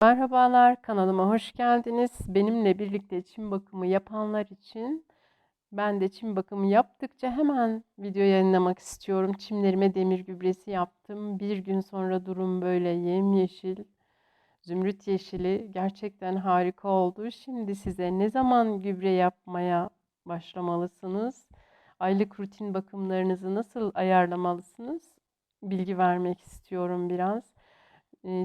Merhabalar, kanalıma hoş geldiniz. Benimle birlikte çim bakımı yapanlar için ben de çim bakımı yaptıkça hemen video yayınlamak istiyorum. Çimlerime demir gübresi yaptım. Bir gün sonra durum böyle yemyeşil, zümrüt yeşili gerçekten harika oldu. Şimdi size ne zaman gübre yapmaya başlamalısınız? Aylık rutin bakımlarınızı nasıl ayarlamalısınız? Bilgi vermek istiyorum biraz.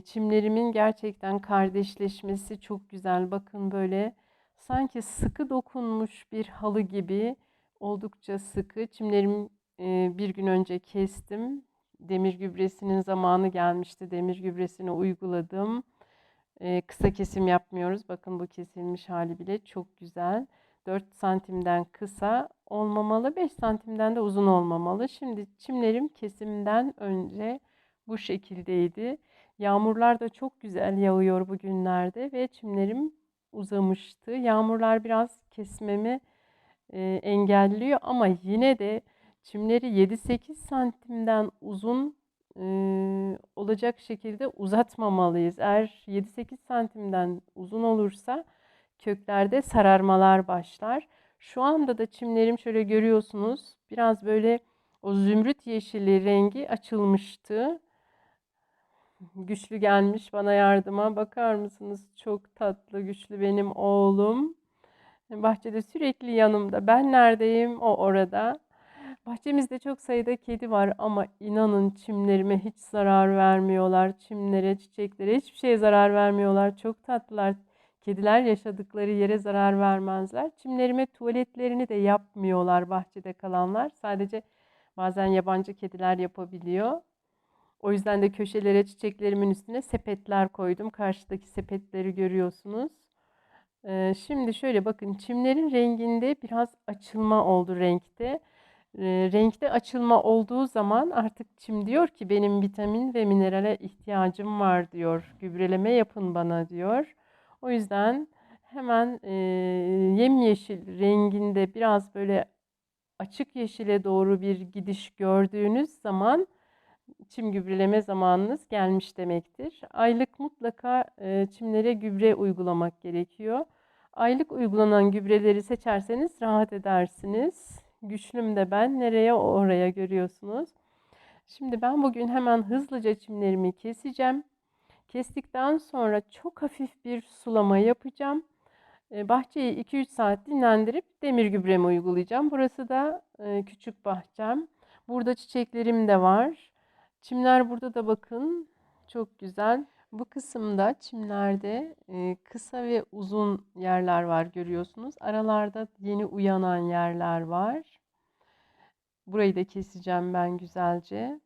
Çimlerimin gerçekten kardeşleşmesi çok güzel. Bakın böyle sanki sıkı dokunmuş bir halı gibi oldukça sıkı. Çimlerimi bir gün önce kestim. Demir gübresinin zamanı gelmişti. Demir gübresini uyguladım. Kısa kesim yapmıyoruz. Bakın bu kesilmiş hali bile çok güzel. 4 santimden kısa olmamalı, 5 santimden de uzun olmamalı. Şimdi çimlerim kesimden önce bu şekildeydi. Yağmurlar da çok güzel yağıyor bugünlerde ve çimlerim uzamıştı. Yağmurlar biraz kesmemi e, engelliyor ama yine de çimleri 7-8 santimden uzun e, olacak şekilde uzatmamalıyız. Eğer 7-8 santimden uzun olursa köklerde sararmalar başlar. Şu anda da çimlerim şöyle görüyorsunuz biraz böyle o zümrüt yeşili rengi açılmıştı. Güçlü gelmiş bana yardıma. Bakar mısınız? Çok tatlı, güçlü benim oğlum. Bahçede sürekli yanımda. Ben neredeyim? O orada. Bahçemizde çok sayıda kedi var ama inanın çimlerime hiç zarar vermiyorlar. Çimlere, çiçeklere hiçbir şeye zarar vermiyorlar. Çok tatlılar. Kediler yaşadıkları yere zarar vermezler. Çimlerime tuvaletlerini de yapmıyorlar bahçede kalanlar. Sadece bazen yabancı kediler yapabiliyor. O yüzden de köşelere çiçeklerimin üstüne sepetler koydum. Karşıdaki sepetleri görüyorsunuz. Şimdi şöyle bakın çimlerin renginde biraz açılma oldu renkte. Renkte açılma olduğu zaman artık çim diyor ki benim vitamin ve minerale ihtiyacım var diyor. Gübreleme yapın bana diyor. O yüzden hemen yemyeşil renginde biraz böyle açık yeşile doğru bir gidiş gördüğünüz zaman çim gübreleme zamanınız gelmiş demektir. Aylık mutlaka e, çimlere gübre uygulamak gerekiyor. Aylık uygulanan gübreleri seçerseniz rahat edersiniz. Güçlüm de ben nereye oraya görüyorsunuz. Şimdi ben bugün hemen hızlıca çimlerimi keseceğim. Kestikten sonra çok hafif bir sulama yapacağım. E, bahçeyi 2-3 saat dinlendirip demir gübremi uygulayacağım. Burası da e, küçük bahçem. Burada çiçeklerim de var. Çimler burada da bakın çok güzel. Bu kısımda çimlerde e, kısa ve uzun yerler var görüyorsunuz. Aralarda yeni uyanan yerler var. Burayı da keseceğim ben güzelce.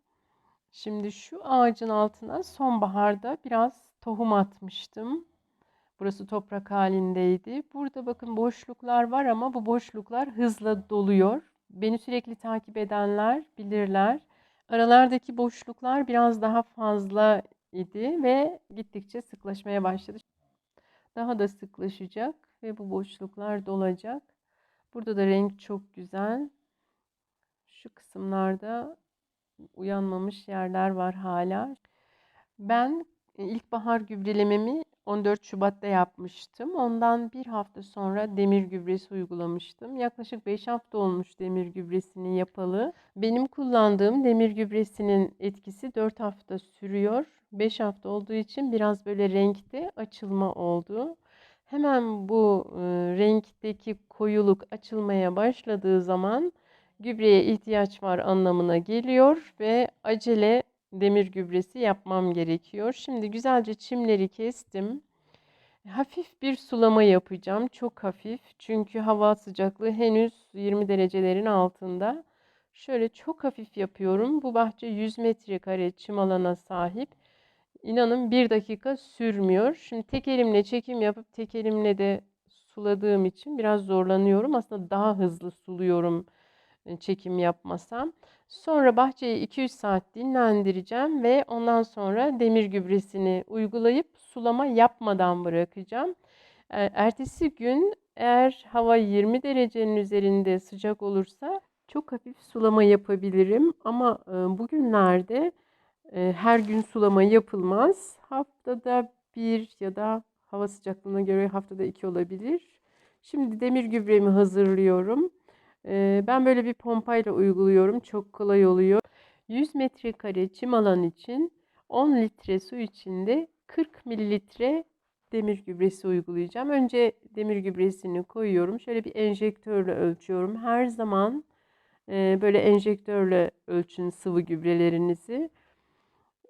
Şimdi şu ağacın altına sonbaharda biraz tohum atmıştım. Burası toprak halindeydi. Burada bakın boşluklar var ama bu boşluklar hızla doluyor. Beni sürekli takip edenler bilirler. Aralardaki boşluklar biraz daha fazla idi ve gittikçe sıklaşmaya başladı. Daha da sıklaşacak ve bu boşluklar dolacak. Burada da renk çok güzel. Şu kısımlarda uyanmamış yerler var hala. Ben ilkbahar gübrelememi 14 Şubat'ta yapmıştım. Ondan bir hafta sonra demir gübresi uygulamıştım. Yaklaşık 5 hafta olmuş demir gübresini yapalı. Benim kullandığım demir gübresinin etkisi 4 hafta sürüyor. 5 hafta olduğu için biraz böyle renkte açılma oldu. Hemen bu e, renkteki koyuluk açılmaya başladığı zaman gübreye ihtiyaç var anlamına geliyor ve acele demir gübresi yapmam gerekiyor. Şimdi güzelce çimleri kestim. Hafif bir sulama yapacağım. Çok hafif. Çünkü hava sıcaklığı henüz 20 derecelerin altında. Şöyle çok hafif yapıyorum. Bu bahçe 100 metrekare çim alana sahip. İnanın bir dakika sürmüyor. Şimdi tek elimle çekim yapıp tek elimle de suladığım için biraz zorlanıyorum. Aslında daha hızlı suluyorum e, çekim yapmasam. Sonra bahçeyi 200 saat dinlendireceğim ve ondan sonra demir gübresini uygulayıp sulama yapmadan bırakacağım. E, ertesi gün eğer hava 20 derecenin üzerinde sıcak olursa çok hafif sulama yapabilirim ama e, bugünlerde her gün sulama yapılmaz. Haftada bir ya da hava sıcaklığına göre haftada iki olabilir. Şimdi demir gübremi hazırlıyorum. Ben böyle bir pompayla uyguluyorum. Çok kolay oluyor. 100 metrekare çim alan için 10 litre su içinde 40 mililitre demir gübresi uygulayacağım. Önce demir gübresini koyuyorum. Şöyle bir enjektörle ölçüyorum. Her zaman böyle enjektörle ölçün sıvı gübrelerinizi.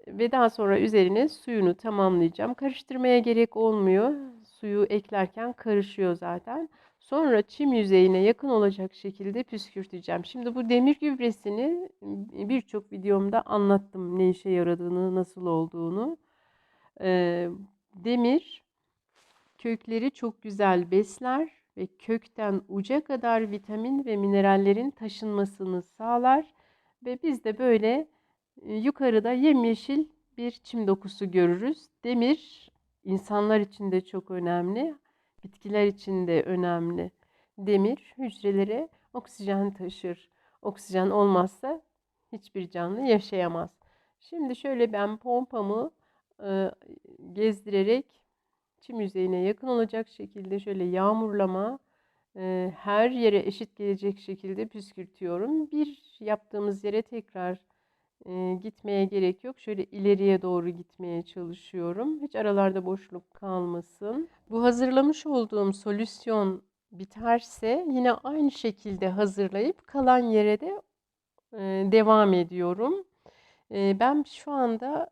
Ve daha sonra üzerine suyunu tamamlayacağım. Karıştırmaya gerek olmuyor. Suyu eklerken karışıyor zaten. Sonra çim yüzeyine yakın olacak şekilde püskürteceğim. Şimdi bu demir gübresini birçok videomda anlattım ne işe yaradığını, nasıl olduğunu. Demir kökleri çok güzel besler ve kökten uca kadar vitamin ve minerallerin taşınmasını sağlar ve biz de böyle yukarıda yemyeşil bir çim dokusu görürüz. Demir insanlar için de çok önemli, bitkiler için de önemli. Demir hücrelere oksijen taşır. Oksijen olmazsa hiçbir canlı yaşayamaz. Şimdi şöyle ben pompamı e, gezdirerek çim yüzeyine yakın olacak şekilde şöyle yağmurlama e, her yere eşit gelecek şekilde püskürtüyorum. Bir yaptığımız yere tekrar gitmeye gerek yok. Şöyle ileriye doğru gitmeye çalışıyorum. Hiç aralarda boşluk kalmasın. Bu hazırlamış olduğum solüsyon biterse yine aynı şekilde hazırlayıp kalan yere de devam ediyorum. Ben şu anda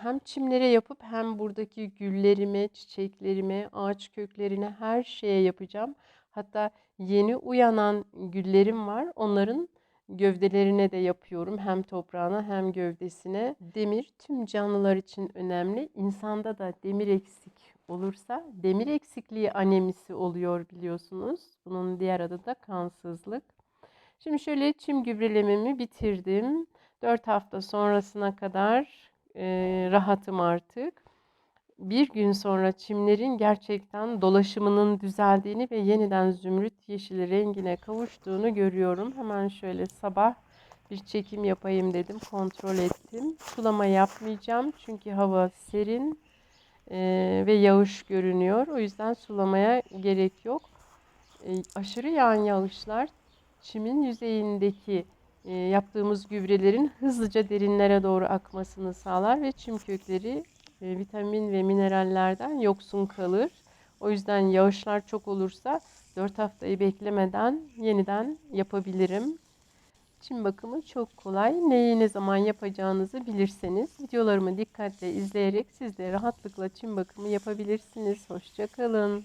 hem çimlere yapıp hem buradaki güllerime, çiçeklerime, ağaç köklerine her şeye yapacağım. Hatta yeni uyanan güllerim var. Onların gövdelerine de yapıyorum. Hem toprağına hem gövdesine. Demir tüm canlılar için önemli. İnsanda da demir eksik olursa demir eksikliği anemisi oluyor biliyorsunuz. Bunun diğer adı da kansızlık. Şimdi şöyle çim gübrelememi bitirdim. 4 hafta sonrasına kadar e, rahatım artık. Bir gün sonra çimlerin gerçekten dolaşımının düzeldiğini ve yeniden zümrüt yeşili rengine kavuştuğunu görüyorum. Hemen şöyle sabah bir çekim yapayım dedim. Kontrol ettim. Sulama yapmayacağım çünkü hava serin ve yağış görünüyor. O yüzden sulamaya gerek yok. Aşırı yağan yağışlar çimin yüzeyindeki yaptığımız gübrelerin hızlıca derinlere doğru akmasını sağlar ve çim kökleri vitamin ve minerallerden yoksun kalır. O yüzden yağışlar çok olursa 4 haftayı beklemeden yeniden yapabilirim. Çim bakımı çok kolay. Neyi ne zaman yapacağınızı bilirseniz videolarımı dikkatle izleyerek siz de rahatlıkla çim bakımı yapabilirsiniz. Hoşçakalın.